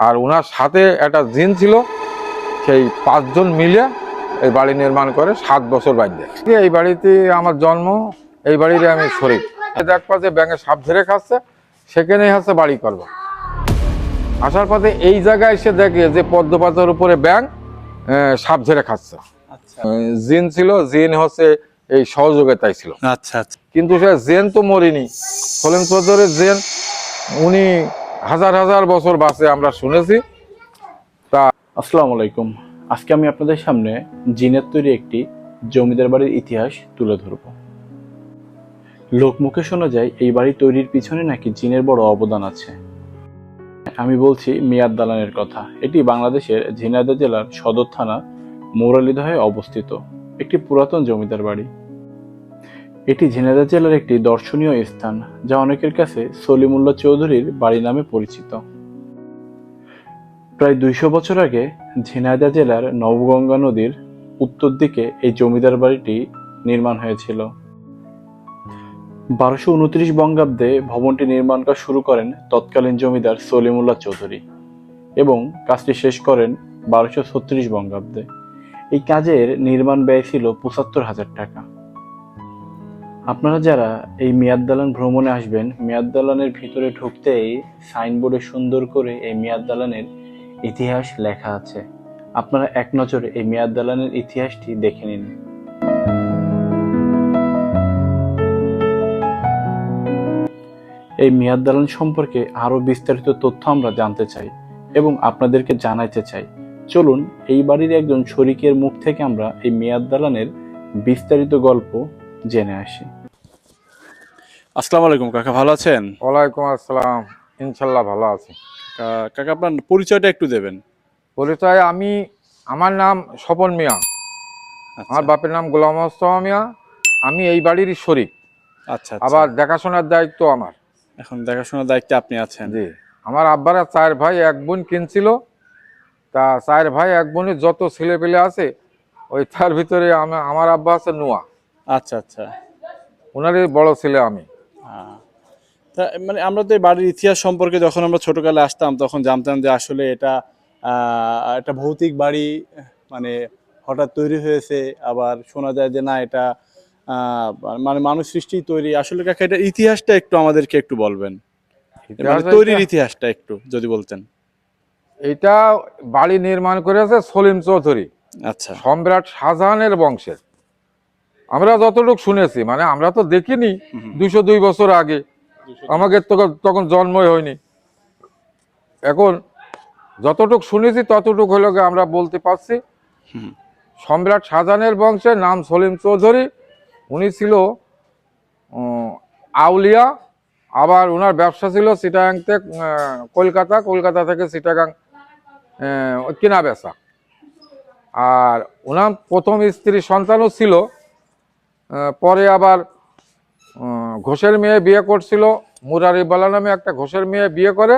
আর ওনার সাথে একটা জিন ছিল সেই পাঁচজন মিলে এই বাড়ি নির্মাণ করে সাত বছর বাড়িতে এই বাড়িতে আমার জন্ম এই বাড়িতে আমি শরীর। দেখ পাচ্ছে ব্যাঙে সাপ ধরে খাচ্ছে সেখানেই হচ্ছে বাড়ি করব। আসার পথে এই জায়গায় এসে দেখে যে পদ্ম পাতার উপরে ব্যাঙ সাপ ধরে খাচ্ছে। আচ্ছা। জিন ছিল জিন হচ্ছে এই সহযোগিতায় ছিল। আচ্ছা আচ্ছা। কিন্তু সে জেন তো মরিনি। সলেম চৌধুরীর জেন উনি হাজার হাজার বছর বাঁচে আমরা শুনেছি। তা আসসালামু আলাইকুম। আজকে আমি আপনাদের সামনে জিনের তৈরি একটি জমিদার বাড়ির ইতিহাস তুলে ধরব। লোকমুখে শোনা যায়, এই বাড়ি তৈরির পিছনে নাকি জিনের বড় অবদান আছে। আমি বলছি মিয়াদ দালানের কথা। এটি বাংলাদেশের ঝিনাইদহ জেলার সদর থানা মৌরালিদহে অবস্থিত। একটি পুরাতন জমিদার বাড়ি। এটি ঝিনাইদহ জেলার একটি দর্শনীয় স্থান, যা অনেকের কাছে সলিমুল্লাহ চৌধুরীর বাড়ি নামে পরিচিত। প্রায় দুইশো বছর আগে ঝিনাইদহ জেলার নবগঙ্গা নদীর উত্তর দিকে এই জমিদার বাড়িটি নির্মাণ হয়েছিল। বারোশো উনত্রিশ বঙ্গাব্দে ভবনটি নির্মাণ কাজ শুরু করেন তৎকালীন জমিদার সলিমুল্লাহ চৌধুরী এবং কাজটি শেষ করেন বারোশো ছত্রিশ বঙ্গাব্দে। এই কাজের নির্মাণ ব্যয় ছিল পঁচাত্তর হাজার টাকা। আপনারা যারা এই মিয়াদ দালান ভ্রমণে আসবেন, মিয়াদ দালানের ভিতরে ঢুকতেই সাইনবোর্ডে সুন্দর করে এই মিয়াদ দালানের ইতিহাস লেখা আছে। আপনারা এক নজরে এই মিয়াদ দালানের ইতিহাসটি দেখে নিন। এই মিয়াদ দালান সম্পর্কে আরও বিস্তারিত তথ্য আমরা জানতে চাই এবং আপনাদেরকে জানাইতে চাই। চলুন, এই বাড়ির একজন শরিকের মুখ থেকে আমরা এই মিয়াদ দালানের বিস্তারিত গল্প জেনে আসি। আসসালামু আলাইকুম কাকা ভালো আছেন? ওয়ালাইকুম আসসালাম ইনশাল্লাহ ভালো আছি। কাকা আপনার পরিচয়টা একটু দেবেন। পরিচয় আমি আমার নাম স্বপন মিয়া। আমার বাপের নাম গোলাম মোস্তফা মিয়া। আমি এই বাড়িরই শরীর আচ্ছা আবার দেখাশোনার দায়িত্ব আমার। এখন দেখাশোনার দায়িত্বে আপনি আছেন। জি। আমার আব্বারা চার ভাই এক বোন কিনছিল। তা চার ভাই এক বোনের যত ছেলে পেলে আছে ওই তার ভিতরে আমা- আমার আব্বা আছে নোয়া। আচ্ছা আচ্ছা। ওনারই বড় ছেলে আমি। তা মানে আমরা তো এই বাড়ির ইতিহাস সম্পর্কে যখন আমরা ছোটকালে আসতাম তখন জানতাম যে আসলে এটা একটা ভৌতিক বাড়ি মানে হঠাৎ তৈরি হয়েছে আবার শোনা যায় যে না এটা মানে মানুষ সৃষ্টি তৈরি আসলে কাকা এটা ইতিহাসটা একটু আমাদেরকে একটু বলবেন। মানে তৈরির ইতিহাসটা একটু যদি বলতেন। এটা বাড়ি নির্মাণ করেছে সলিম চৌধুরী। আচ্ছা। সম্রাট শাহজাহানের বংশের। আমরা যতটুকু শুনেছি মানে আমরা তো দেখিনি। দুইশো দুই বছর আগে। আমাকে তখন তখন জন্মই হয়নি। এখন যতটুকু শুনেছি ততটুকু হলো আমরা বলতে পারছি সম্রাট শাহজাহানের বংশের নাম সলিম চৌধুরী। উনি ছিল আউলিয়া আবার ওনার ব্যবসা ছিল থেকে কলকাতা কলকাতা থেকে সিটাগাং কেনা বেচা। আর ওনার প্রথম স্ত্রী সন্তানও ছিল পরে আবার ঘোষের মেয়ে বিয়ে করছিল মুরারিবালা নামে একটা ঘোষের মেয়ে বিয়ে করে।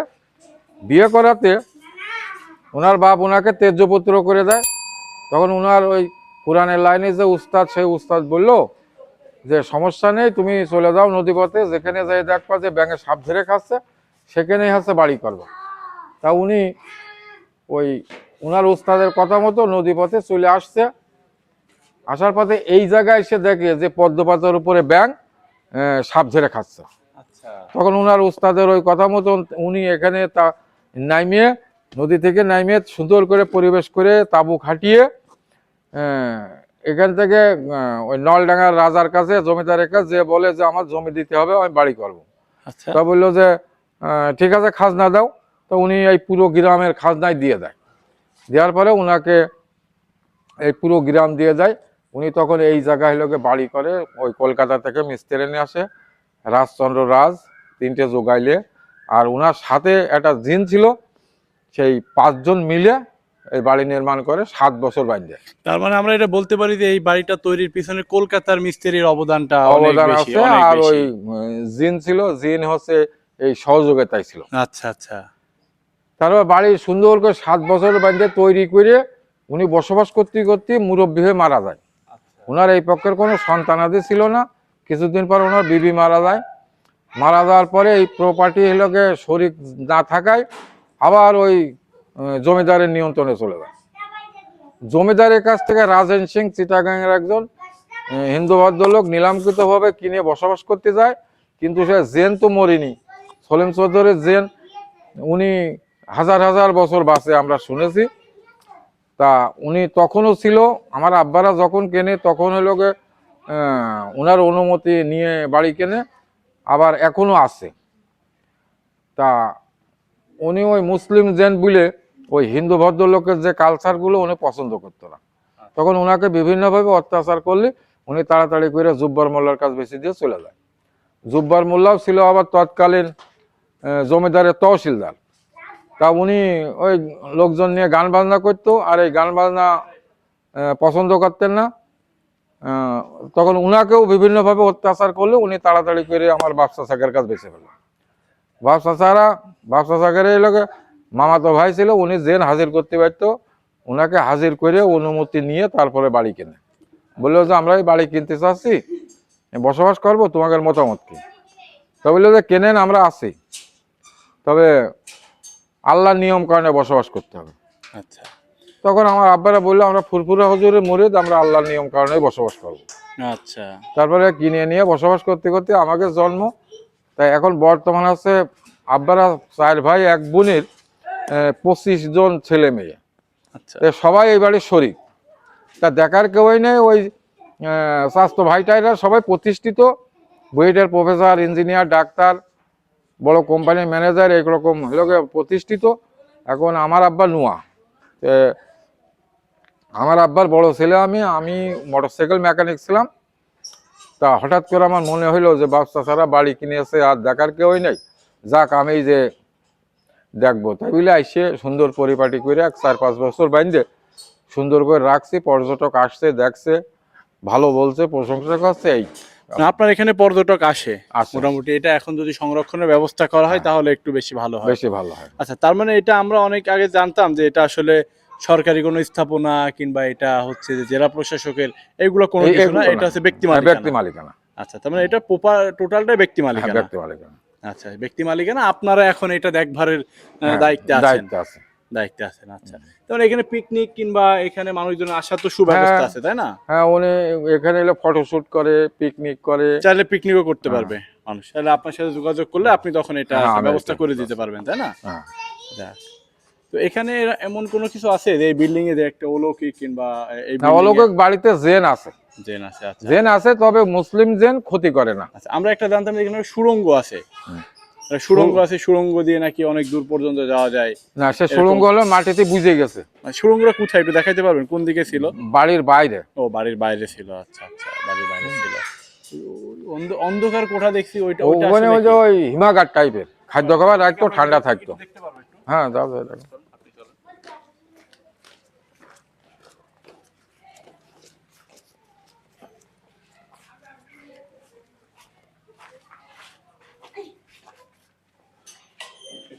বিয়ে করাতে ওনার বাপ ওনাকে তেজপুত্র করে দেয়। তখন ওনার ওই কোরআনের লাইনে যে উস্তাদ, সেই উস্তাদ বলল যে, সমস্যা নেই, তুমি চলে যাও নদীপথে, যেখানে যাই দেখবা যে ব্যাঙে সাপ ধরে খাচ্ছে, সেখানেই হচ্ছে বাড়ি করব। তা উনি ওই ওনার উস্তাদের কথা মতো নদীপথে চলে আসছে। আসার পথে এই জায়গায় এসে দেখে যে পদ্ম পাতার উপরে আহ, সাপ ধরে খাচ্ছে। আচ্ছা। তখন উনার উস্তাদের ওই কথা মতন উনি এখানে তা নামিয়ে নদী থেকে নামিয়ে সুন্দর করে পরিবেশ করে তাবু খাটিয়ে এখান থেকে ওই নলডাঙ্গার রাজার কাছে জমিদারের কাছে যে বলে যে আমার জমি দিতে হবে আমি বাড়ি করব। আচ্ছা। তা বলল যে ঠিক আছে খাজনা দাও। তো উনি এই পুরো গ্রামের খাজনায় দিয়ে দেয়। দেওয়ার পরে ওনাকে এই পুরো গ্রাম দিয়ে যায় উনি তখন এই জায়গায় লোকে বাড়ি করে ওই কলকাতা থেকে মিস্ত্রি নিয়ে আসে রাজচন্দ্র রাজ তিনটে যোগাইলে আর ওনার সাথে একটা জিন ছিল সেই পাঁচজন মিলে এই বাড়ি নির্মাণ করে সাত বছর বাঁধে তার মানে আমরা এটা বলতে পারি যে এই বাড়িটা তৈরির পিছনে কলকাতার মিস্ত্রির অবদানটা অবদান আছে আর ওই জিন ছিল জিন হচ্ছে এই সহযোগিতায় ছিল। আচ্ছা আচ্ছা। তারপর বাড়ি সুন্দর করে সাত বছর বাঁধে তৈরি করে উনি বসবাস করতে করতে মুরব্বী হয়ে মারা যায়। ওনার এই পক্ষের কোনো সন্তানাদি ছিল না। কিছুদিন পর ওনার বিবি মারা যায়। মারা যাওয়ার পরে এই প্রপার্টি হলোকে শরিক না থাকায় আবার ওই জমিদারের নিয়ন্ত্রণে চলে যায়। জমিদারের কাছ থেকে রাজেন সিং, চিটাগাংয়ের একজন হিন্দু ভদ্রলোক নিলামকৃতভাবে কিনে বসবাস করতে যায়। কিন্তু সে জেন তো মরিনি। সলিম চৌধুরীর জেন, উনি হাজার হাজার বছর বাঁচে আমরা শুনেছি। তা উনি তখনও ছিল, আমার আব্বারা যখন কেনে তখন হলো ওনার অনুমতি নিয়ে বাড়ি কেনে, আবার এখনও আছে। তা উনি ওই মুসলিম জেন বলে ওই হিন্দু ভদ্রলোকের যে কালচারগুলো উনি পছন্দ করতো না। তখন ওনাকে বিভিন্নভাবে অত্যাচার করলে উনি তাড়াতাড়ি করে জুব্বার মোল্লার কাছ বেশি দিয়ে চলে যায়। জুব্বার মোল্লাও ছিল আবার তৎকালীন জমিদারের তহসিলদার। তা উনি ওই লোকজন নিয়ে গান বাজনা করতো, আর এই গান বাজনা পছন্দ করতেন না। তখন উনাকেও বিভিন্নভাবে অত্যাচার করলে উনি তাড়াতাড়ি করে আমার বাপসা সাকের কাছে বেঁচে ফেলল বাপসা সারা, বাপসা সাকের এই মামাতো ভাই ছিল, উনি জেন হাজির করতে পারতো ওনাকে হাজির করে অনুমতি নিয়ে তারপরে বাড়ি কেনে। বলল যে, আমরা এই বাড়ি কিনতে চাচ্ছি, বসবাস করব তোমাদের মতামত কি তো বলল যে, কেনেন, আমরা আছি তবে আল্লাহর নিয়ম কারণে বসবাস করতে হবে। আচ্ছা। তখন আমার আব্বারা বলল আমরা ফুরফুরা হজুরের মরিদ আমরা আল্লাহর নিয়ম কারণে বসবাস করব। আচ্ছা। তারপরে কিনে নিয়ে বসবাস করতে করতে আমাকে জন্ম তাই এখন বর্তমান আছে আব্বারা চার ভাই এক বোনের পঁচিশ জন ছেলে মেয়ে। আচ্ছা। সবাই এই বাড়ির শরিক। তা দেখার কেউই নেই ওই স্বাস্থ্য ভাইটাইরা সবাই প্রতিষ্ঠিত। বুয়েটের প্রফেসর ইঞ্জিনিয়ার ডাক্তার বড় কোম্পানির ম্যানেজার এইরকম লোকে প্রতিষ্ঠিত। এখন আমার আব্বা নুয়া। আমার আব্বার বড় ছেলে আমি আমি মোটরসাইকেল মেকানিক ছিলাম। তা হঠাৎ করে আমার মনে হইল যে বাচ্চা ছাড়া বাড়ি কিনেছে আর দেখার কেউই নেই। যাক, আমি যে দেখব। তাই বলে আইসে সুন্দর পরিপাটি করে এক চার পাঁচ বছর বাইন্দে সুন্দর করে রাখছি, পর্যটক আসছে, দেখছে, ভালো বলছে, প্রশংসা করছে, এই। আপনার এখানে পর্যটক আসে। মোটামুটি এটা এখন যদি সংরক্ষণের ব্যবস্থা করা হয় তাহলে একটু বেশি ভালো হয়। বেশি ভালো হয়। আচ্ছা তার মানে এটা আমরা অনেক আগে জানতাম যে এটা আসলে সরকারি কোনো স্থাপনা কিংবা এটা হচ্ছে যে জেলা প্রশাসকের এগুলো কোনো কিছু না এটা হচ্ছে ব্যক্তি হ্যাঁ, মালিকানা। ব্যক্তি মালিকানা। আচ্ছা তার মানে এটা পোপা টোটালটাই ব্যক্তি হ্যাঁ, মালিকানা। ব্যক্তি মালিকানা। আচ্ছা ব্যক্তি মালিকানা আপনারা এখন এটা হ্যাঁ, দায়িত্বে আছেন। দায়িত্বে আছে দায়িত্বে আছেন আচ্ছা। মানে এখানে পিকনিক কিংবা এখানে মানুষজন আসার তো সুব্যবস্থা হ্যাঁ। আছে তাই না? হ্যাঁ উনি এখানে এলে ফটোশুট করে পিকনিক করে। চাইলে পিকনিকও করতে পারবে মানুষ। তাহলে আপনার সাথে যোগাযোগ করলে আপনি তখন এটা হ্যাঁ, ব্যবস্থা করে দিতে পারবেন তাই না? হ্যাঁ। তো এখানে এমন কোনো কিছু আছে? যে এই বিল্ডিং এ যে একটা অলৌকিক কিংবা এই অলৌকিক বাড়িতে জেন আছে। জেন আছে আচ্ছা। জেন আছে তবে মুসলিম জেন ক্ষতি করে না। আচ্ছা আমরা একটা জানতাম এখানে সুড়ঙ্গ আছে। সুড়ঙ্গ আছে সুড়ঙ্গ দিয়ে নাকি অনেক দূর পর্যন্ত যাওয়া যায়। না সে সুড়ঙ্গ হলো মাটিতে বুঝে গেছে। মানে সুড়ঙ্গটা কোথায় একটু দেখাইতে পারবেন? কোন দিকে ছিল? বাড়ির বাইরে। ও বাড়ির বাইরে ছিল। আচ্ছা আচ্ছা বাড়ির বাইরে ছিল। অন্ধকার কোঠা দেখছি ওইটা ওইটা ওখানে ওই যে ওই হিমাগার টাইপের খাদ্য খাবার রাখতো ঠান্ডা থাকতো? হ্যাঁ যাও যাও, যাও। আপনি চলেন।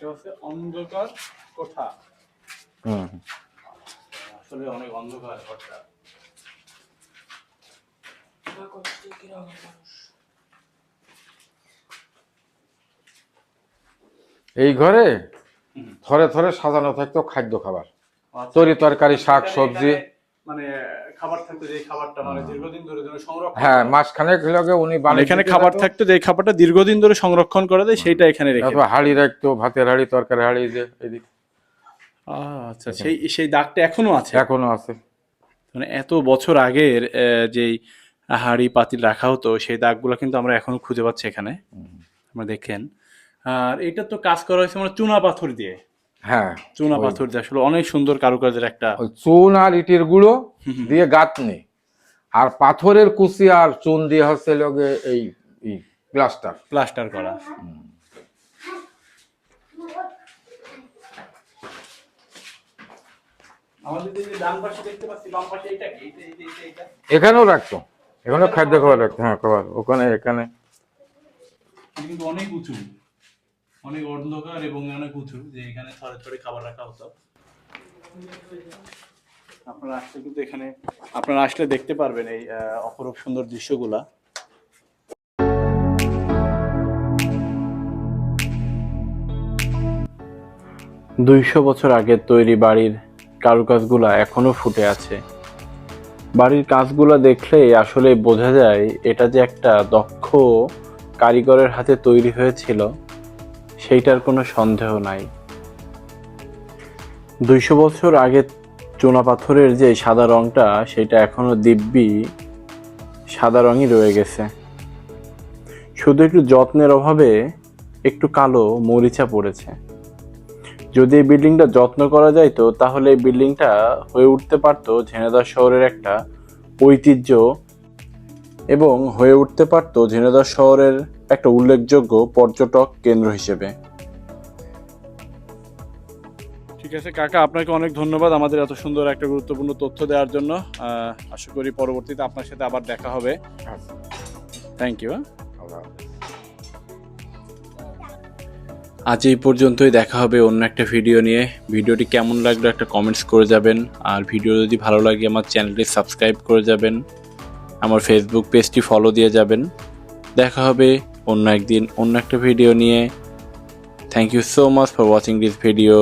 এটা হচ্ছে অন্ধকার কোঠা। আসলে অনেক অন্ধকার ঘরটা। এই ঘরে থরে থরে সাজানো থাকতো খাদ্য খাবার। তরি তরকারি শাক সবজি। খাবার থাকতো যে খাবারটা মানে দীর্ঘদিন ধরে যেন সংরক্ষণ হ্যাঁ করা। লগে উনি মানে এখানে খাবার থাকতো যে খাবারটা দীর্ঘদিন ধরে সংরক্ষণ করে দেয় সেইটা এখানে রেখে তারপর হাড়ি রাখতো ভাতের হাড়ি তরকারি হাড়ি যে এদিক। আচ্ছা সেই সেই দাগটা এখনও আছে? এখনও আছে। মানে এত বছর আগের যেই হাড়ি পাতিল রাখা হতো সেই দাগগুলো কিন্তু আমরা এখনও খুঁজে পাচ্ছি এখানে। আমরা দেখেন। আর এটা তো কাজ করা হয়েছে মানে চুনা পাথর দিয়ে। হ্যাঁ চুনা পাথর দিয়ে আসলে অনেক সুন্দর কারুকার্যের একটা ওই চুন আর ইটের গুঁড়ো দিয়ে গাঁথনি আর পাথরের কুচি আর চুন দিয়ে হচ্ছে লগে এই প্লাস্টার। প্লাস্টার করা। আমাদের যে ডান পাশে দেখতে পাচ্ছি বাম পাশে এটা কি? এটা এটা এটা এটা এখানেও রাখতো। এখানেও খাদ্য খাবার রাখতো। হ্যাঁ খাবার। ওখানে এখানে। অনেক উঁচু। অনেক অন্ধকার এবং অনেক উঁচু যে এখানে থরে থরে খাবার রাখা হতো। আপনারা আসলে কিন্তু এখানে আপনারা আসলে দেখতে পারবেন এই অপরূপ সুন্দর দৃশ্যগুলা। দুইশো বছর আগের তৈরি বাড়ির কারুকাজগুলা এখনও ফুটে আছে। বাড়ির কাজগুলা দেখলে আসলে বোঝা যায় এটা যে একটা দক্ষ কারিগরের হাতে তৈরি হয়েছিল। সেইটার কোনো সন্দেহ নাই। দুইশো বছর আগে চুনা পাথরের যে সাদা রংটা, সেটা এখনও দিব্যি সাদা রঙই রয়ে গেছে। শুধু একটু যত্নের অভাবে একটু কালো মরিচা পড়েছে। যদি এই বিল্ডিংটা যত্ন করা যাইতো, তাহলে এই বিল্ডিংটা হয়ে উঠতে পারতো ঝেনেদার শহরের একটা ঐতিহ্য এবং হয়ে উঠতে পারতো ঝিনাইদহ শহরের একটা উল্লেখযোগ্য পর্যটক কেন্দ্র হিসেবে। ঠিক আছে কাকা আপনাকে অনেক ধন্যবাদ আমাদের এত সুন্দর একটা গুরুত্বপূর্ণ তথ্য দেওয়ার জন্য। আশা করি পরবর্তীতে আপনার সাথে আবার দেখা হবে। থ্যাংক ইউ আজ এই পর্যন্তই দেখা হবে অন্য একটা ভিডিও নিয়ে। ভিডিওটি কেমন লাগল একটা কমেন্টস করে যাবেন। আর ভিডিও যদি ভালো লাগে আমার চ্যানেলটি সাবস্ক্রাইব করে যাবেন। আমার ফেসবুক পেজটি ফলো দিয়ে যাবেন। দেখা হবে অন্য একদিন অন্য একটা ভিডিও নিয়ে। Thank you so much for watching this video